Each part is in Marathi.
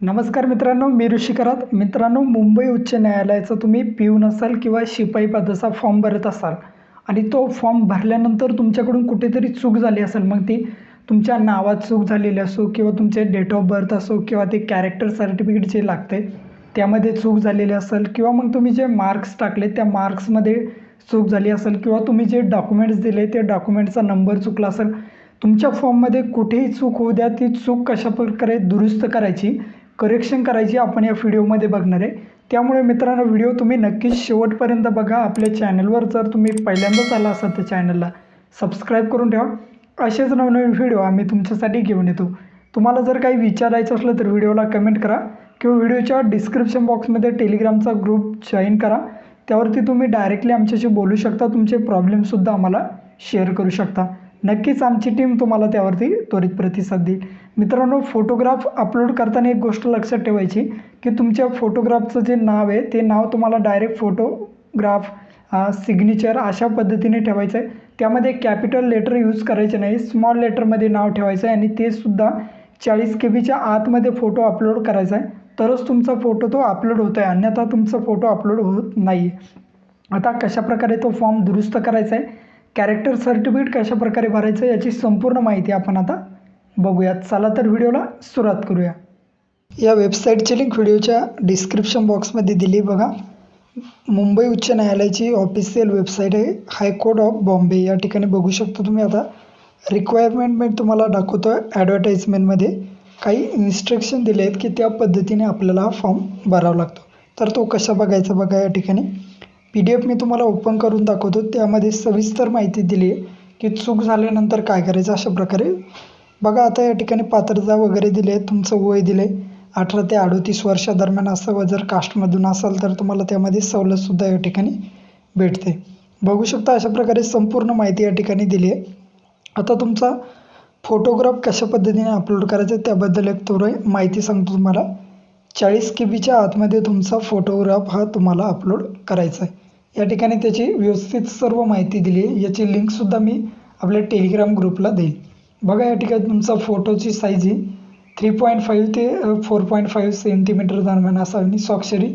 नमस्कार मित्रांनो मी ऋषिकरात मित्रांनो मुंबई उच्च न्यायालयाचा तुम्ही पिऊन असाल किंवा शिपाई पदाचा फॉर्म भरत असाल आणि तो फॉर्म भरल्यानंतर तुमच्याकडून कुठेतरी चूक झाली असेल मग ती तुमच्या नावात चूक झालेली असो किंवा तुमचे डेट ऑफ बर्थ असो किंवा ते कॅरेक्टर सर्टिफिकेट जे लागते त्यामध्ये चूक झालेली असेल किंवा मग तुम्ही जे मार्क्स टाकले त्या मार्क्समध्ये चूक झाली असेल किंवा तुम्ही जे डॉक्युमेंट्स दिले ते डॉक्युमेंटचा नंबर चुकला असेल तुमच्या फॉर्ममध्ये कुठेही चूक होऊ द्या. ती चूक कशा प्रकारे दुरुस्त करायची करेक्शन करायची आपण या व्हिडिओमध्ये बघणार आहे. त्यामुळे मित्रांनो व्हिडिओ तुम्ही नक्कीच शेवटपर्यंत बघा. आपल्या चॅनलवर जर तुम्ही पहिल्यांदाच आला असाल तर चॅनलला सबस्क्राईब करून ठेवा. असेच नवनवीन व्हिडिओ आम्ही तुमच्यासाठी घेऊन येतो. तुम्हाला जर काही विचारायचं असलं तर व्हिडिओला कमेंट करा किंवा व्हिडिओच्या डिस्क्रिप्शन बॉक्समध्ये टेलिग्रामचा ग्रुप जॉईन करा. त्यावरती तुम्ही डायरेक्टली आमच्याशी बोलू शकता. तुमचे प्रॉब्लेमसुद्धा आम्हाला शेअर करू शकता. नक्कीच आमची टीम तुम्हाला त्यावरती त्वरित प्रतिसाद देईल. मित्रांनो फोटोग्राफ अपलोड करताना एक गोष्ट लक्षात ठेवायची की तुमच्या फोटोग्राफचं जे नाव आहे ते नाव तुम्हाला डायरेक्ट फोटोग्राफ सिग्नेचर अशा पद्धतीने ठेवायचं आहे. त्यामध्ये कॅपिटल लेटर यूज करायचे नाही स्मॉल लेटरमध्ये नाव ठेवायचं आहे आणि ते सुद्धा चाळीस के बीच्या आतमध्ये फोटो अपलोड करायचा आहे. तरच तुमचा फोटो तो अपलोड होतो आहे अन्यथा तुमचा फोटो अपलोड होत नाही आता कशाप्रकारे तो फॉर्म दुरुस्त करायचा आहे कॅरेक्टर सर्टिफिकेट कशाप्रकारे भरायचं याची संपूर्ण माहिती आपण आता बघूयात. चला तर व्हिडिओला सुरुवात करूया. या वेबसाईटची लिंक व्हिडिओच्या डिस्क्रिप्शन बॉक्समध्ये दिली बघा. मुंबई उच्च न्यायालयाची ऑफिशियल वेबसाईट आहे. हायकोर्ट ऑफ बॉम्बे या ठिकाणी बघू शकतो तुम्ही आता. रिक्वायरमेंट मी तुम्हाला दाखवतो आहे ॲडव्हर्टाईजमेंटमध्ये काही इन्स्ट्रक्शन दिले आहेत की त्या पद्धतीने आपल्याला हा फॉर्म भरावा लागतो. तर तो कसा बघायचा बघा या ठिकाणी. पी डी एफ मी तुम्हाला ओपन करून दाखवतो. त्यामध्ये सविस्तर माहिती दिली आहे की चूक झाल्यानंतर काय करायचं अशा प्रकारे. बघा आता या ठिकाणी पात्रता वगैरे दिले आहे. तुमचं वय दिलं आहे अठरा ते अडोतीस वर्षादरम्यान असं जर कास्टमधून असाल तर तुम्हाला त्यामध्ये सवलतसुद्धा या ठिकाणी भेटते. बघू शकता अशा प्रकारे संपूर्ण माहिती या ठिकाणी दिली आहे. आता तुमचा फोटोग्राफ कशा पद्धतीने अपलोड करायचा आहे त्याबद्दल एक थोडं माहिती सांगतो तुम्हाला. चाळीस के बीच्या आतमध्ये तुमचा फोटोग्राफ हा तुम्हाला अपलोड करायचा आहे. या ठिकाणी त्याची व्यवस्थित सर्व माहिती दिली आहे. याची लिंकसुद्धा मी आपल्या टेलिग्राम ग्रुपला देईल बघा या ठिकाणी तुमचा फोटोची साईज ही थ्री पॉईंट फाईव्ह ते फोर पॉईंट फाईव्ह सेंटीमीटर दरम्यान असावी आणि स्वाक्षरी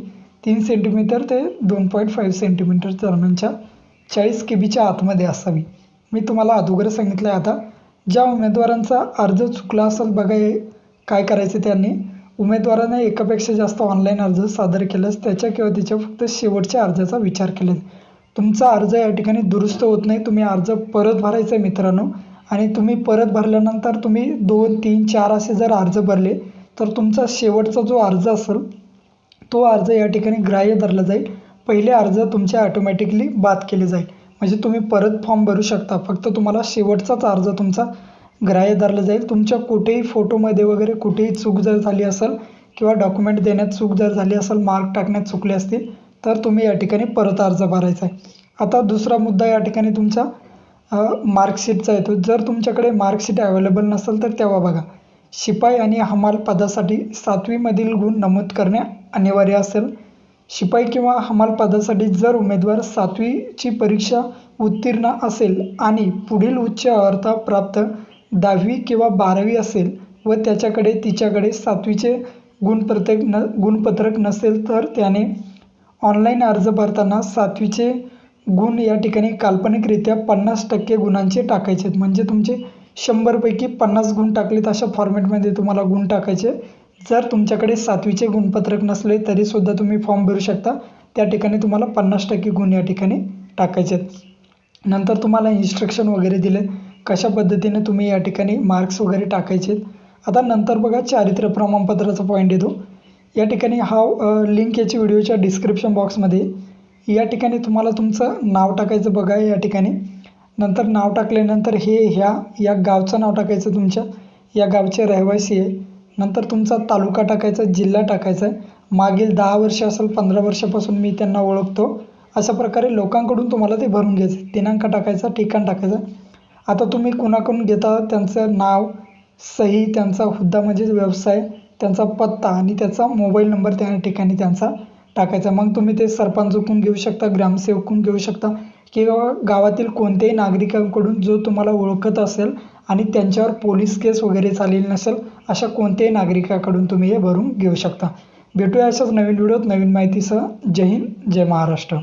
तीन सेंटीमीटर ते दोन पॉईंट फाईव्ह सेंटीमीटर दरम्यानच्या चाळीस के बीच्या आतमध्ये असावी. मी तुम्हाला अगोदर सांगितलं आहे आता ज्या उमेदवारांचा अर्ज चुकला असेल बघा काय करायचं त्यांनी. उमेदवाराने एकापेक्षा जास्त ऑनलाईन अर्ज सादर केल्यास त्याच्या किंवा तिच्या फक्त शेवटच्या अर्जाचा विचार केला तुमचा अर्ज या ठिकाणी दुरुस्त होत नाही. तुम्ही अर्ज परत भरायचा आहे मित्रांनो. आणि तुम्ही परत भरल्यानंतर तुम्ही दोन तीन चार असे जर अर्ज भरले तर तुमचा शेवटचा जो अर्ज असेल तो अर्ज या ठिकाणी ग्राह्य धरला जाईल. पहिले अर्ज तुमचे ऑटोमॅटिकली बाद केले जाईल. म्हणजे तुम्ही परत फॉर्म भरू शकता. फक्त तुम्हाला शेवटचाच अर्ज तुमचा ग्राह्य धरलं जाईल. तुमच्या कुठेही फोटोमध्ये वगैरे कुठेही चूक जर झाली असेल किंवा डॉक्युमेंट देण्यात चूक जर झाली असेल मार्क टाकण्यात चुकले असतील तर तुम्ही या ठिकाणी परत अर्ज भरायचा आहे. आता दुसरा मुद्दा या ठिकाणी तुमचा मार्कशीटचा येतो. जर तुमच्याकडे मार्कशीट अवेलेबल नसेल तर तेव्हा बघा. शिपाई आणि हमाल पदासाठी सातवीमधील गुण नमूद करणे अनिवार्य असेल. शिपाई किंवा हमाल पदासाठी जर उमेदवार सातवीची परीक्षा उत्तीर्ण असेल आणि पुढील उच्च अर्थ प्राप्त दहावी किंवा बारावी असेल व त्याच्याकडे तिच्याकडे सातवीचे गुणप्रत्येक न गुणपत्रक नसेल तर त्याने ऑनलाईन अर्ज भरताना सातवीचे गुण या ठिकाणी काल्पनिकरित्या पन्नास टक्के गुणांचे टाकायचे आहेत. म्हणजे तुमचे शंभरपैकी पन्नास गुण टाकलेत अशा फॉर्मॅटमध्ये तुम्हाला गुण टाकायचे. जर तुमच्याकडे सातवीचे गुणपत्रक नसले तरीसुद्धा तुम्ही फॉर्म भरू शकता. त्या ठिकाणी तुम्हाला पन्नास टक्के गुण या ठिकाणी टाकायचे आहेत. नंतर तुम्हाला इन्स्ट्रक्शन वगैरे दिले. कशा पद्धतीने तुम्ही या ठिकाणी मार्क्स वगैरे टाकायचे? आता नंतर बघा चारित्र्य प्रमाणपत्राचा पॉईंट येतो. या ठिकाणी हा लिंक याची व्हिडिओच्या डिस्क्रिप्शन बॉक्समध्ये या ठिकाणी तुम्हाला तुमचं नाव टाकायचं बघा या ठिकाणी. नंतर नाव टाकल्यानंतर हे ह्या या गावचं नाव टाकायचं तुमच्या. या गावचे रहिवासी आहे. नंतर तुमचा तालुका टाकायचा जिल्हा टाकायचा आहे. मागील दहा वर्ष असेल पंधरा वर्षापासून मी त्यांना ओळखतो. अशा प्रकारे लोकांकडून तुम्हाला ते भरून घ्यायचं दिनांक टाकायचा ठिकाण टाकायचं आता तुम्ही कुणाकडून घेता? त्यांचं नाव सही त्यांचा हुद्दा म्हणजे व्यवसाय त्यांचा पत्ता आणि त्याचा मोबाईल नंबर त्या ठिकाणी त्यांचा टाकायचा. मग तुम्ही ते सरपंचकडून घेऊ शकता ग्रामसेवककडून घेऊ शकता किंवा गावातील कोणत्याही नागरिकांकडून जो तुम्हाला ओळखत असेल आणि त्यांच्यावर पोलीस केस वगैरे चालेल नसेल अशा कोणत्याही नागरिकाकडून तुम्ही हे भरून घेऊ शकता. भेटूया अशाच नवीन व्हिडिओत नवीन माहितीसह. जय हिंद जय महाराष्ट्र.